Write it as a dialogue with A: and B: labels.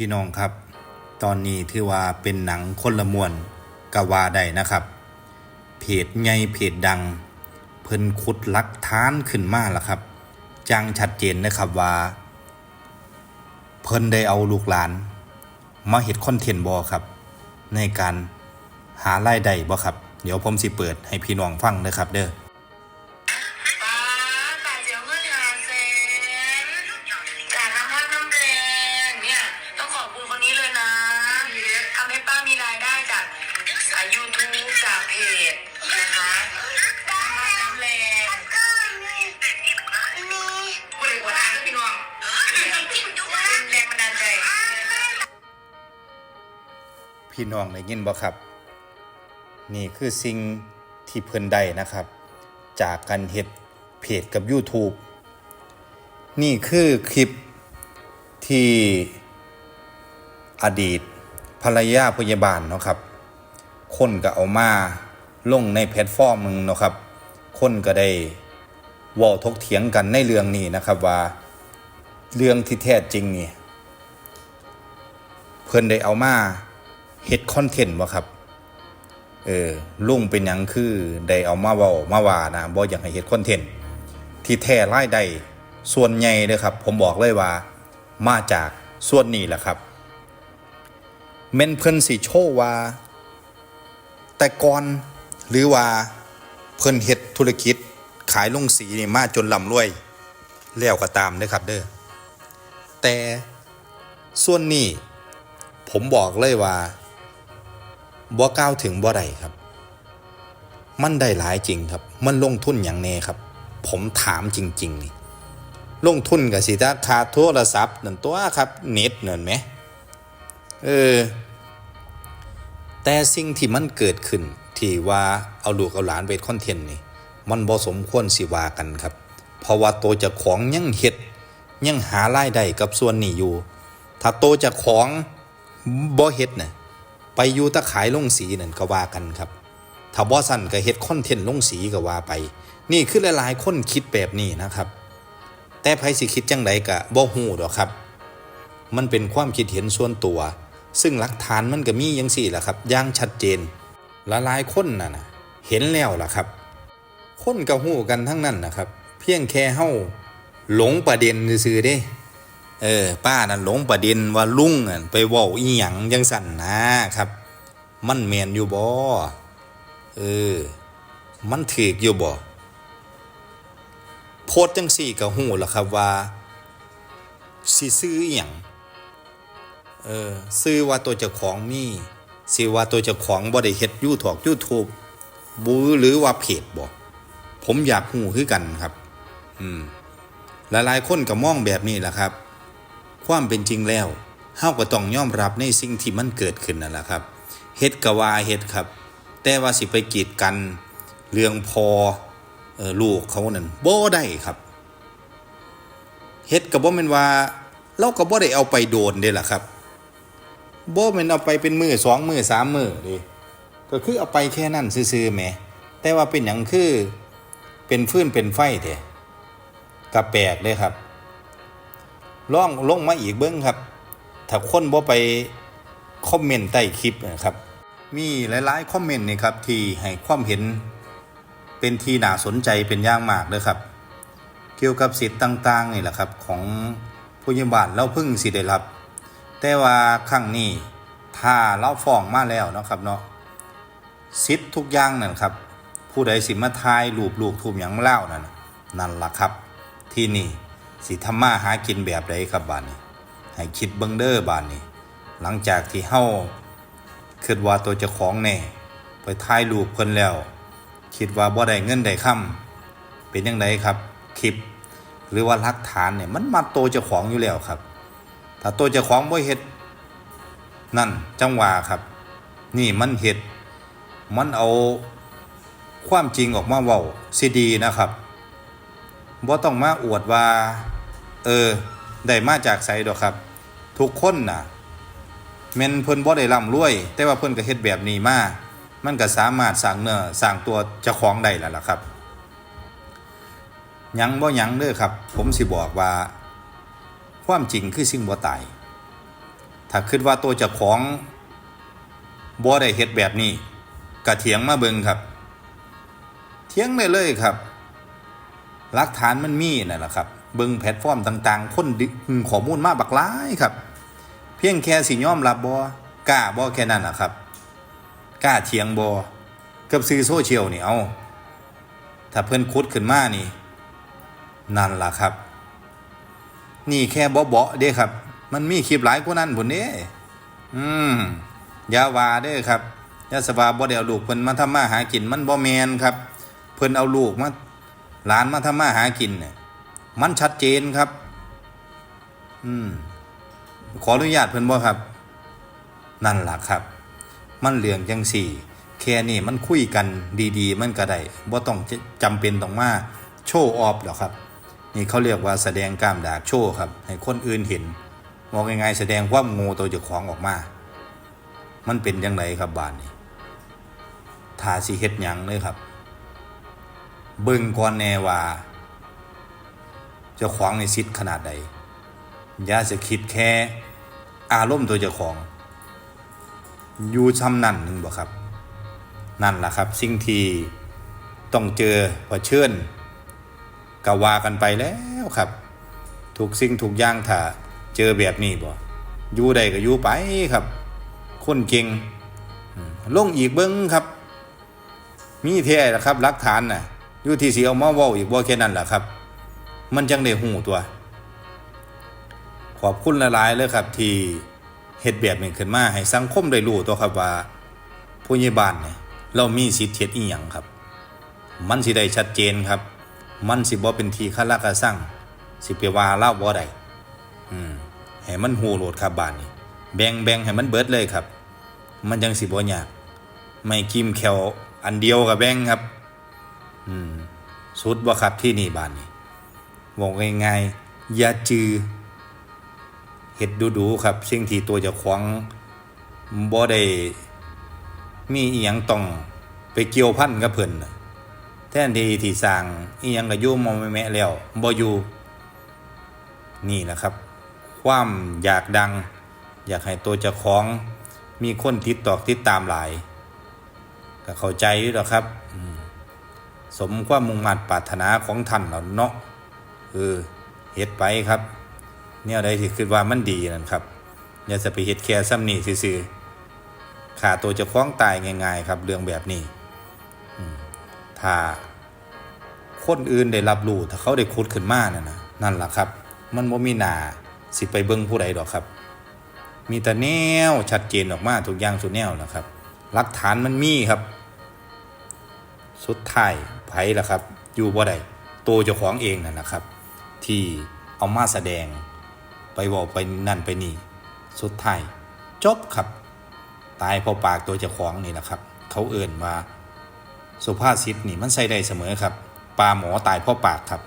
A: พี่น้องครับ ตอนนี้ถือว่าเป็นหนังคนละมวนกว่าได้นะครับ เพจใหญ่เพจดัง เพิ่นขุดลักฐานขึ้นมาแล้วครับ จังชัดเจนนะครับว่า เพิ่นได้เอาลูกหลาน มาเฮ็ดคอนเทนต์บ่ครับ ในการหารายได้บ่ครับ เดี๋ยวผมสิเปิดให้พี่น้องฟังเด้อครับเด้อ
B: ขอบคุณคนนี้เลยนะทำให้ป้ามีรายได้จากยูทูบจากเพจนะคะน้ำพักน้ำแรงบริวารก็พี่น้องแรงบันดาลใจ
A: พี่น้องได้ยินบ่ครับ นี่คือสิ่งที่เพิ่นได้นะครับ จากการเฮ็ดเพจกับ YouTube นี่คือคลิปที่ อดีต ภรรยาพยาบาลเนาะครับ คนก็เอามาลงในแพลตฟอร์มหนึงเนาะครับ คนก็ได้ว้าทกเถียงกันในเรื่องนี้นะครับว่าเรื่องที่แท้จริงนี่เพิ่อนได้เอามาเฮ็ดคอนเทนต์บ่ครับ เออลุงเป็นหยังคือได้เอามาเว้ามาว่านะบ่อยากให้เฮ็ดคอนเทนต์ที่แท้รายได้ส่วนใหญ่เด้อครับ ผมบอกเลยว่ามาจากส่วนนี้แหละครับ แม่นเพิ่นสิโชว์ว่า แต่ก่อนหรือว่าเพิ่นเฮ็ดธุรกิจขายลงสีนี่มาจนร่ำรวย แล้วก็ตามเด้อครับเด้อแต่ส่วนนี้ผมบอกเลยว่าบ่ก้าวถึงบ่ได้ครับ มันได้หลายจริงครับ มันลงทุนอย่างแน่ครับ ผมถามจริง ๆ นี่ ลงทุนกับสิถ้าคาโทรศัพท์นั่นตัวครับเน็ตนั่นไหมเออ แต่สิ่งที่มันเกิดขึ้น ที่ว่าเอาลูกเอาหลานไปคอนเทนต์นี่ มันบ่สมควรสิว่ากันครับ เพราะว่าโตจ้าของยังเฮ็ดยังหารายได้กับส่วนนี้อยู่ ถ้าโตจ้าของบ่เฮ็ดน่ะไปอยู่ตะขายลงสีนั่นก็ว่ากันครับ ถ้าบ่สั่นก็เฮ็ดคอนเทนต์ลงสีก็ว่าไป นี่คือหลายๆคนคิดแบบนี้นะครับ แต่ไผสิคิดจังไดก็บ่ฮู้ดอกครับ มันเป็นความคิดเห็นส่วนตัว ซึ่งหลักฐานมันก็มีอย่างสี่แหละครับอย่างชัดเจนหลายคนน่ะนะเห็นแล้วล่ะครับ คนก็ฮู้กันทั้งนั้นนะครับ เพียงแค่เฮาหลงประเด็นซื่อเด้ เออ ป้านั่นหลงประเด็นว่าลุงนั่นไปว้าอีหยังจังสั่นนะครับ มันแมนอยู่บ่เออ มันถูกอยู่บ่โพสต์จังสี่ก็ฮู้แล้วครับว่าสิซื้ออีหยัง เออซื้อว่าตัวเจ้าของมีสิว่าตัวเจ้าของบ่ได้เฮ็ด YouTube YouTube บูหรือว่าเพจบ่ผมอยากฮู้คือกันครับ อืมหลายๆคนก็มองแบบนี้แหละครับ ความเป็นจริงแล้วเฮาก็ต้องยอมรับในสิ่งที่มันเกิดขึ้นนั่นแหละครับเฮ็ดก็ว่าเฮ็ดครับ แต่ว่าสิไปกีดกัน เรื่องพอเออลูกเขานั่นบ่ได้ครับเฮ็ดก็บ่แม่นว่าเราก็บ่ได้เอาไปโดนเด้ล่ะครับ บ่แม่นเอาไปเป็นมือสองมือสามมือด้ก็คือเอาไปแค่นั้นซื่อๆแหมแต่ว่าเป็นหยังคือเป็นฟืนเป็นไฟแท้ก็แปลกเลยครับล่องลงมาอีกเบิ้งครับ ถ้าคนบ่ไปคอมเมนต์ใต้คลิปนะครับ มีหลายๆคอมเมนต์นี่ครับที่ให้ความเห็นเป็นที่น่าสนใจเป็นอย่างมากเลยครับ เกี่ยวกับสิทธิ์ต่างๆนี่แหละครับ ของผู้ยิบาลเราพิ่งสิได้รับ แต่ว่าครั้งนี้ถ้าเราฟ้องมาแล้วเนาะครับเนาะสิทธิ์ทุกอย่างนั่นครับ ผู้ใดสิมาทายรูปลูกทูมหยังเล่านั่นน่ะนั่นล่ะครับ ที่นี่สิทำมาหากินแบบใดครับบ้านนี้ ให้คิดเบิ่งเด้อบ้านนี้ หลังจากที่เฮาคิดว่าตัวเจ้าของแน่ไปถ่ายรูปเพิ่นแล้ว คิดว่าบ่ได้เงินได้ค่ำเป็นยังไงครับคลิป หรือว่าหลักฐานเนี่ยมันมาตัวเจ้าของอยู่แล้วครับ ถ้าตัวเจ้าของบ่เฮ็ดนั่นจังหวะครับ นี่มันเฮ็ดมันเอาความจริงออกมาเว้าสิดีนะครับบ่ต้องมาอวดว่า เออได้มาจากไสดอกครับ ทุกคนน่ะแม่นเพิ่นบ่ได้ร่ำรวย แต่ว่าเพิ่นก็เฮ็ดแบบนี้มามันก็สามารถสร้างเนื้อสร้างตัวเจ้าของได้แล้วล่ะครับยังบ่ยังเด้อครับ ผมสิบอกว่า ความจริงคือสิ่งบ่ตาย ถ้าคิดว่าตัวเจ้าของบ่ได้เฮ็ดแบบนี้ก็เถียงมาเบิงครับ เถียงได้เลยครับ หลักฐานมันมีนั่นแหละครับเบิงแพลตฟอร์มต่าง ๆ คนดึงข้อมูลมาบักหลายครับ เพียงแค่สิยอมรับบ่กล้าบ่แค่นั้นนะครับกล้าเถียงบ่กับสื่อโซเชียลนี่เอาถ้าเพิ่นคุดขึ้นมานี่ นั่นล่ะครับ นี่แค่เบาๆเด้ครับ มันมีคลิปหลายกว่านั้นพุ่นเด้อืมยาวาเด้ครับยาสบาบ่ได้เอาลูกเพิ่นมาทำมาหากิน มันบ่แมนครับ เพิ่นเอาลูกมาหลานมาทำมาหากินเนี่ยมันชัดเจนครับ อืม ขออนุญาตเพิ่นบ่ครับ นั่นล่ะครับ มันเรื่องจังสี่ แค่นี้มันคุยกันดี ๆ มันก็ได้บ่ต้องจะจำเป็นต้องมาโชว์ออฟหรอกครับ นี่เขาเรียกว่าแสดงกล้ามดากโชว์ครับ ให้คนอื่นเห็นมองง่ายๆแสดงความงูตัวเจ้าของออกมา มันเป็นยังไงครับบ้านนี้ทาสิเฮ็ดหยังเลยครับ เบิ่งก่อนแนว่าเจ้าของในสิทธิ์ขนาดใดอย่าจะคิดแค่อารมณ์ตัวเจ้าของ อยู่ช้ำนั่นหนึ่งบ่ครับ นั่นแหละครับ สิ่งที่ต้องเจอเผชิญ ก็ว่ากันไปแล้วครับ ถูกสิ่งถูกย่างถ้าเจอแบบนี้บ่อยู่ใดก็อยู่ไปครับ คนเก่งลงอีกเบิ้งครับ มีแท้ล่ะครับหลักฐานน่ะอยู่ที่สิเอามาว้าอีกบ่แค่นั้นแหละครับ มันจังได้หูตัว ขอบคุณหลายๆเลยครับ ที่เฮ็ดแบบนี้ขึ้นมาให้สังคมได้รู้ตัวครับว่าผู้ใหญ่บ้านเนี่ยเรามีสิทธิ์เฮ็ดอีหยังครับ มันสิได้ชัดเจนครับ มันสิบ่เป็นทีฆาตกรสั่งสิไปว่าเล่าบ่ได้อืมให้มันฮู้โลดครับบ้านนี้ แบ่งแบ่งให้มันเบิดเลยครับ มันจังสิบ่ยากไม่กิมแควอันเดียวกับแบ่งครับ อืมสุดบ่ครับที่นี่บ้านนี้บอกง่ายๆอย่าจือเฮ็ดดูๆครับสิ่งที่ตัวจ้าของบ่ได้มีอีหยังต้องไปเกี่ยวพันกับเพิ่นน่ะ ทนที่ที่สร้างอียังก็ยู่มมอมแม่แล้วบ่อยู่นี่แหละครับ ความอยากดัง อยากให้ตัวเจ้าของมีคนติดต่อติดตามหลาย ก็เข้าใจอยู่แล้วครับ สมความมุ่งมั่นปรารถนาของท่านแล้วเนาะเออเฮ็ดไปครับแนวใดที่คิดว่ามันดีนั่นครับ อย่าจะไปเฮ็ดแค่ซ้ำนี่ซื่อๆขาตัวเจะคล้าของตายง่าย ๆ ครับ เรื่องแบบนี้ถ้า คนอื่นได้รับรู้ถ้าเขาได้คุดขึ้นมานั่นนะนั่นล่ะครับ มันบ่มีหนาสิไปเบิ่งผู้ใดดอกครับ มีแต่แนวชัดเจนออกมาทุกอย่างสุดแนวแล้วครับหลักฐานมันมีครับ สุดท้ายไผ่ล่ะครับ อยู่บ่ได้ตัวเจ้าของเองนั่นนะครับ ที่เอามาแสดงไปบอกไปนั่นไปนี่ สุดท้ายจบครับ ตายเพราะปากตัวเจ้าของนี่แหละครับ เขาเอื่นว่าสุภาษิตนี่มันใส่ได้เสมอครับ ปลาหมอตายเพราะปากครับ